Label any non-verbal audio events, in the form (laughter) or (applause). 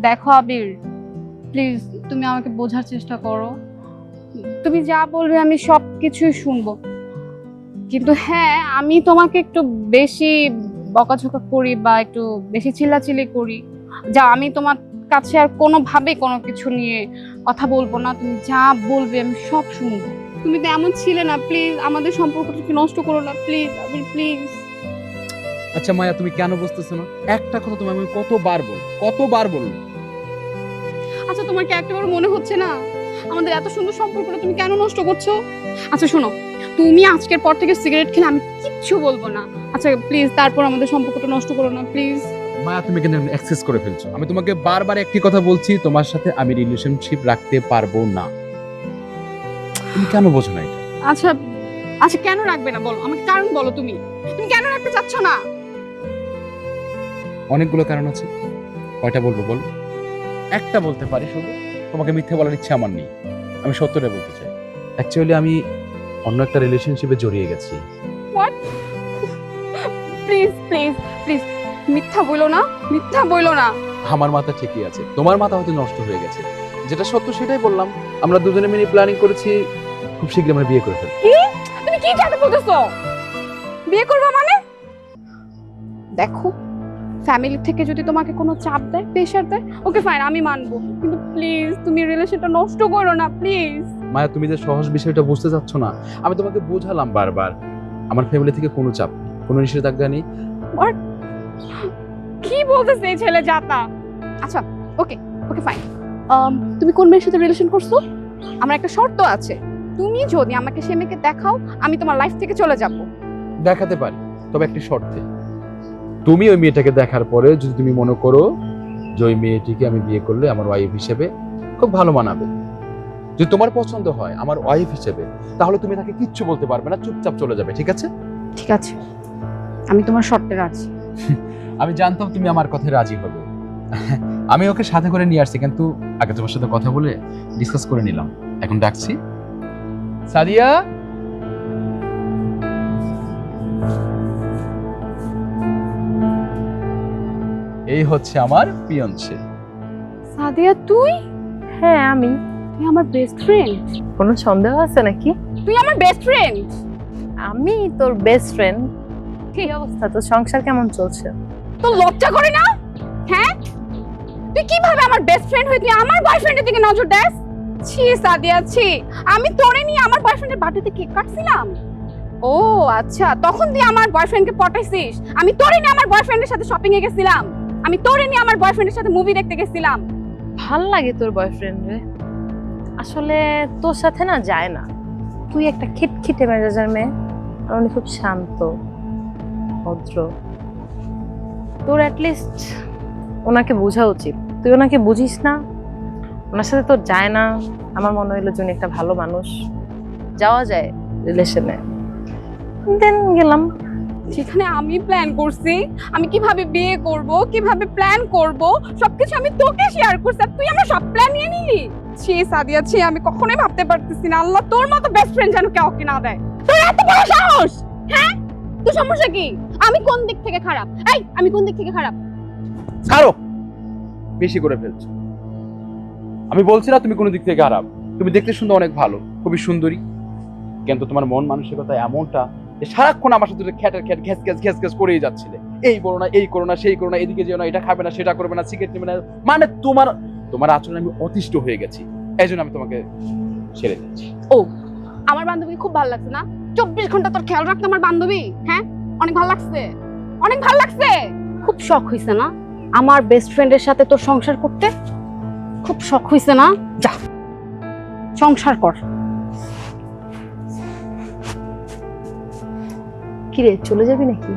দেখো আবির প্লিজ তুমি আমাকে বোঝার চেষ্টা করো। তুমি যা বলবে আমি সব কিছুই শুনব। কিন্তু হ্যাঁ আমি তোমাকে একটু বেশি বকাঝকা করি বা একটু বেশি চিল্লাচিল্লি করি। যা, আমি তোমার কাছে আর কোনোভাবে কোনো কিছু নিয়ে কথা বলব না। তুমি যা বলবে আমি সব শুনব। তুমি তো এমন ছিলে না প্লিজ আমাদের সম্পর্কটাকে নষ্ট করো না প্লিজ আবির প্লিজ আচ্ছা মায়া, তুমি কেন বুঝতেছো না? একটা কথা তুমি আমি কতবার বল, কতবার বলব আচ্ছা তোমার কি একটাবার মনে হচ্ছে না? আমাদের এত সুন্দর সম্পর্কটা তুমি কেন নষ্ট করছ? আচ্ছা শোনো তুমি আজকের পর থেকে সিগারেট খেলে আমি কিচ্ছু বলব না। আচ্ছা প্লিজ তারপর আমাদের সম্পর্কটা নষ্ট করো না প্লিজ মায়া তুমি কিন্তু অ্যাক্সেস করে ফেলছো। আমি তোমাকে বারবার একটি কথা বলছি তোমার সাথে আমি রিলেশনশিপ রাখতে পারব না। তুমি কেন বোঝো না এটা? আচ্ছা আচ্ছা কেন রাখবে না বলো? আমাকে কারণ বলো তুমি। তুমি কেন রাখতে চাচ্ছ না? অনেকগুলো কারণ আছে। কয়টা বলব বল? একটা বলতে পারি শুধু? তোমাকে মিথ্যে বলার ইচ্ছা আমার নেই। আমি সত্যটা বলতে চাই। অ্যাকচুয়ালি আমি অন্য একটা রিলেশনশিপে জড়িয়ে গেছি। প্লিজ প্লিজ প্লিজ মিথ্যা বইলো না মিথ্যা বইলো না। আমার মাথা ঠিকই আছে। তোমার মাথা হয়তো নষ্ট হয়ে গেছে। যেটা সত্য সেটাই বললাম। আমরা দুজনে মিলে প্ল্যানিং করেছি খুব শীঘ্রই আমরা বিয়ে করে ফেলব। কি? তুমি কি জানতে বলতেছো? বিয়ে করবা মানে? দেখো ফ্যামিলি থেকে যদি তোমাকে কোনো চাপ দেয় প্রেশার দেয় ওকে ফাইন আমি মানবো। কিন্তু প্লিজ তুমি রিলেশনটা নষ্ট করো না প্লিজ মায়া তুমি যে সহজ বিষয়টা বুঝতে চাচ্ছ না আমি তোমাকে বোঝালাম বারবার। আমার ফ্যামিলি থেকে কোনো চাপ কোনো নিষেধাজ্ঞা নেই। কি বলতেছে এই ছেলে জাতা? আচ্ছা ওকে ওকে ফাইন তুমি কোন মেয়ের সাথে রিলেশন করছ? আমার একটা শর্ত আছে। তুমি যদি আমাকে সে মেয়েকে দেখাও আমি তোমার লাইফ থেকে চলে যাব। দেখাতে পারি তবে একটি শর্তে। তুমি ওই মেয়েটাকে দেখার পরে যদি তুমি মনে করো যে ওই মেয়েটিকে আমি বিয়ে করলে আমার ওয়াইফ হিসেবে খুব ভালো মানাবে। যদি তোমার পছন্দ হয় আমার ওয়াইফ হিসেবে তাহলে তুমি তাকে কিচ্ছু বলতে পারবে না চুপচাপ চলে যাবে ঠিক আছে? ঠিক আছে। আমি তোমার শর্তে রাজি। (laughs) আমি জানতাম তুমি আমার কথায় রাজি হবে। (laughs) আমি ওকে সাথে করে নিয়ে আসছি কিন্তু আগে তোমার সাথে কথা বলে ডিসকাস করে নিলাম। এখন ডাকছি। সাদিয়া? এই হচ্ছে আমার পিয়নসে সাদিয়া তুই? হ্যাঁ আমি। তুই আমার বেস্ট ফ্রেন্ড কোনো সন্দেহ আছে নাকি? তুই আমার বেস্ট ফ্রেন্ড আমি তোর বেস্ট ফ্রেন্ড কি অবস্থা? তোর সংসার কেমন চলছে? তো লজ্জা করে না? হ্যাঁ? তুই কীভাবে আমার বেস্ট ফ্রেন্ড হয়ে তুই আমার বয়ফ্রেন্ডের দিকে নজর দেস? ছি সাদিয়া ছি। আমি তোরে নিয়ে আমার বয়ফ্রেন্ডের বার্থডেতে কেক কাটছিলাম। ও আচ্ছা। তখন তুই আমার বয়ফ্রেন্ডকে পটাইছিস? আমি তোরে নিয়ে আমার বয়ফ্রেন্ডের সাথে শপিং এ গেছিলাম। আমি তোরে নিয়ে আমার বয়ফ্রেন্ডের সাথে মুভি দেখতে গেছিলাম। ভালো লাগে তোর বয়ফ্রেন্ড রে। আসলে তোর সাথে না যায় না। তুই একটা খিটখিটে মেজাজের মেয়ে, আর উনি খুব শান্ত, ভদ্র। তোর অ্যাটলিস্ট ওনাকে বোঝা উচিত। তুই ওনাকে বুঝিস না, ওনার সাথে তোর যায় না। আমার মনে হইল যে একটা ভালো মানুষ। যাওয়া যায় রিলেশনে দেন গেলাম। যেখানে আমি প্ল্যান করছি, আমি কীভাবে বিয়ে করব, কীভাবে প্ল্যান করব, সবকিছু আমি তোকে শেয়ার করছি আর তুই আমার সব প্ল্যান নিয়ে নিলি। ছি, সাদিয়া, ছি, আমি কখনোই ভাবতে পারতেছি না। আল্লাহ তোর মতো বেস্ট ফ্রেন্ড যেন কাউকে না দেয়। তোর এত বড় সাহস! হ্যাঁ? তোর সমস্যা কি? আমি কোন দিক থেকে খারাপ? এই, আমি কোন দিক থেকে খারাপ? ছাড়ো! বেশি করে ফেলছো। আমি বলছি না তুমি কোনো দিক থেকে খারাপ। তুমি দেখতে সুন্দর অনেক ভালো, খুবই সুন্দরী। কিন্তু তোমার মন মানসিকতা এমনটা সারাক্ষণ আমার সাথে খ্যাটের খ্যাট ঘ্যাস ঘ্যাস ঘ্যাস ঘ্যাস করেই যাচ্ছিলে। এই করো না, এই করো না, সেই করো না, এদিকে যেও না, এটা খাবে না, সেটা করবে না, সিগারেট নেবে না। মানে তোমার তোমার আচরণে আমি অতিষ্ঠ হয়ে গেছি। এই জন্য আমি তোমাকে ছেড়ে দিচ্ছি। ও, আমার বান্ধবী খুব ভালো লাগছে না? চব্বিশ ঘণ্টা তোর খেয়াল রাখতে আমার বান্ধবী হ্যাঁ? অনেক ভালো লাগছে। অনেক ভালো লাগছে। খুব শখ হইছে না? আমার বেস্ট ফ্রেন্ডের সাথে তোর সংসার করতে? খুব শখ হইছে না? যা। সংসার কর। কিরে চলে যাবি নাকি?